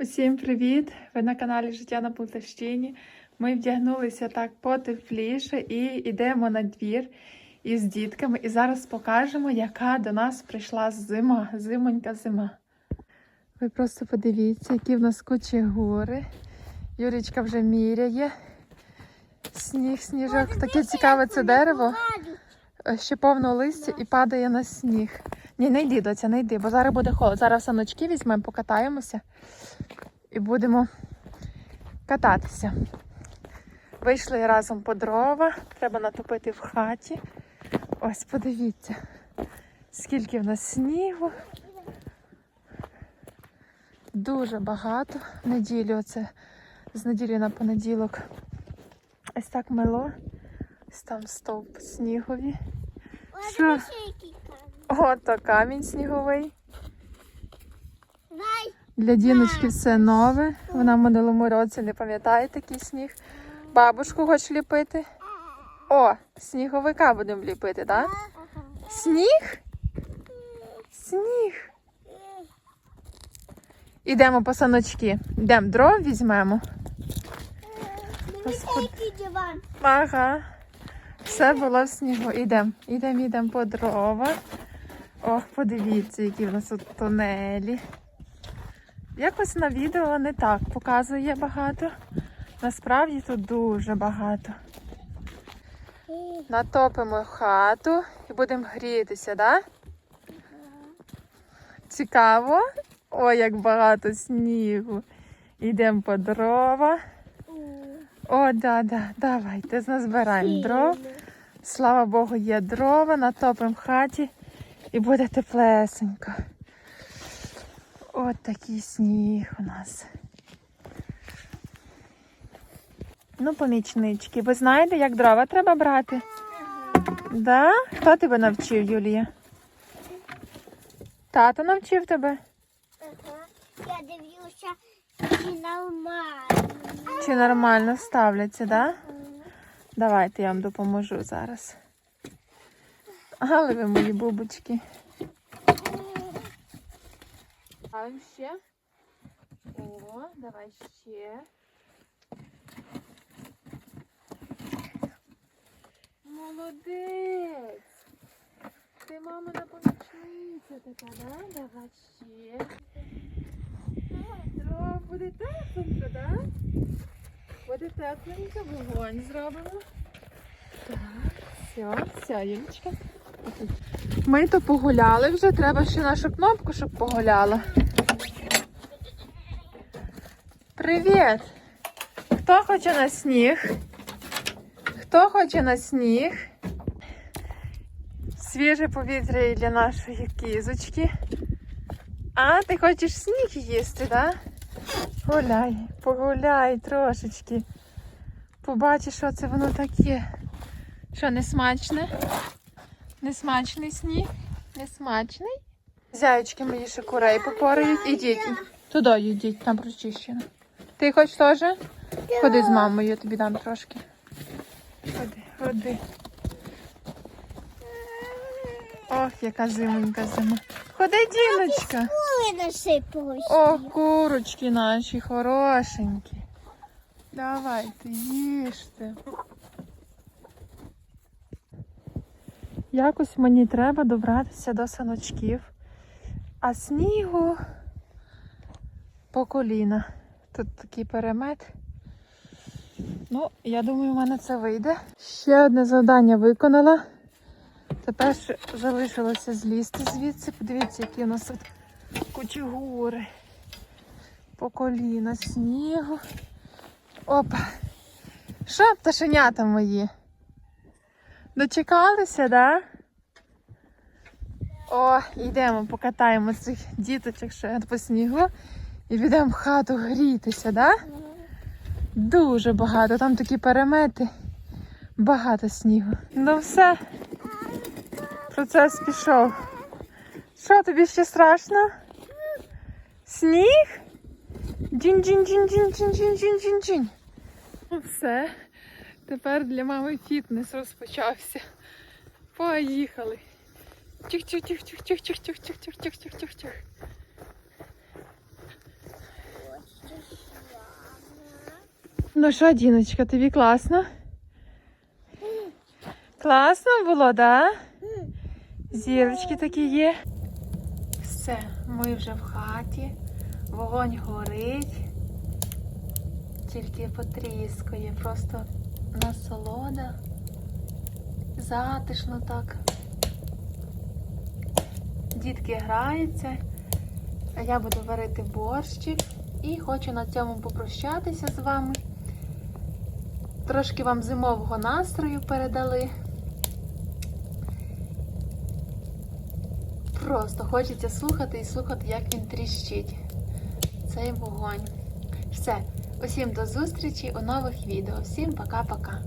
Усім привіт! Ви на каналі Життя на Полтавщині. Ми вдягнулися так потепліше і йдемо на двір із дітками. І зараз покажемо, яка до нас прийшла зима, зимонька зима. Ви просто подивіться, які в нас кучі гори. Юрічка вже міряє. Сніг, сніжок. Таке цікаве це дерево. Ще повно листя і падає на сніг. Ні, не йди, доця, не йди, бо зараз буде холод. Зараз саночки візьмемо, покатаємося і будемо кататися. Вийшли разом по дрова, треба натопити в хаті. Ось подивіться, скільки в нас снігу. Дуже багато. Неділю оце з неділі на понеділок. Ось так мело. Ось там стовп снігові. Що? Ото камінь сніговий. Для діночки все нове. Вона в минулому році не пам'ятає такий сніг. Бабушку хочеш ліпити? О, сніговика будемо ліпити, так? Сніг? Сніг. Ідемо по саночки. Йдемо дров візьмемо. Ага. Все було в снігу. Ідемо, ідемо, ідемо по дрова. Ох, подивіться, які в нас тут тунелі. Якось на відео не так показує багато. Насправді тут дуже багато. Натопимо хату і будемо грітися, так? Да? Цікаво? Ой, як багато снігу. Йдемо по дрова. О, да, да, давайте назбираємо дров. Слава Богу, є дрова, натопимо в хаті і буде теплесенько. От такий сніг у нас. Ну, помічнички, ви знаєте, як дрова треба брати? Да? Хто тебе навчив, Юлія? Тато навчив тебе? Я дивлюся, чи нормально. Чи нормально ставляться, да? Давайте я вам допоможу зараз. Але ви мої бубочки. Ставимо ще. О, давай ще. Молодець. Ти мамина помічниця така, да? Давай ще. Буде тепленько, да? Буде тепленько, вогонь зробимо. Так, все, все, Юлічка. Ми то погуляли вже, треба ще нашу кнопку, щоб погуляла. Привіт! Хто хоче на сніг? Хто хоче на сніг? Свіже повітря і для нашої кізочки. А, ти хочеш сніг їсти, так? Да? Гуляй, погуляй трошечки. Побачиш, що це воно таке. Що, не смачне? Несмачний сніг? Несмачний? Зяючки мої ще курей попорають. Ідіть. Туди йдіть, там прочищено. Ти хочеш теж? Ходи з мамою, я тобі дам трошки. Ходи, ходи. Ох, яка зимонька зима. Ходи, діночка. О, курочки наші хорошенькі. Давайте, їжте. Якось мені треба добратися до саночків, а снігу по коліна. Тут такий перемет. Ну, я думаю, в мене це вийде. Ще одне завдання виконала. Тепер залишилося злізти звідси. Подивіться, які у нас тут кучі гори. По коліна снігу. Опа. Що, пташенята мої? Дочекалися, да? О, йдемо, покатаємо цих діточок ще по снігу і підемо в хату грітися, да? Дуже багато, там такі перемети, багато снігу. Ну все, процес пішов. Що тобі ще страшно? Сніг? Джін-джін-джін-джін-джін-джін-джін-джін. Ну все. Тепер для мами фітнес розпочався. Поїхали. Чих-чих-чих-чих-чих-чих-чих-чих-чих-чих-чих-чих. Ну що, Діночка, тобі класно? Класно було, да? Зірочки такі є. Все, ми вже в хаті. Вогонь горить. Тільки потріскує. Просто насолода. Затишно так. Дітки граються. А я буду варити борщик. І хочу на цьому попрощатися з вами. Трошки вам зимового настрою передали. Просто хочеться слухати і слухати, як він тріщить. Цей вогонь. Все, усім до зустрічі у нових відео. Всім пока-пока.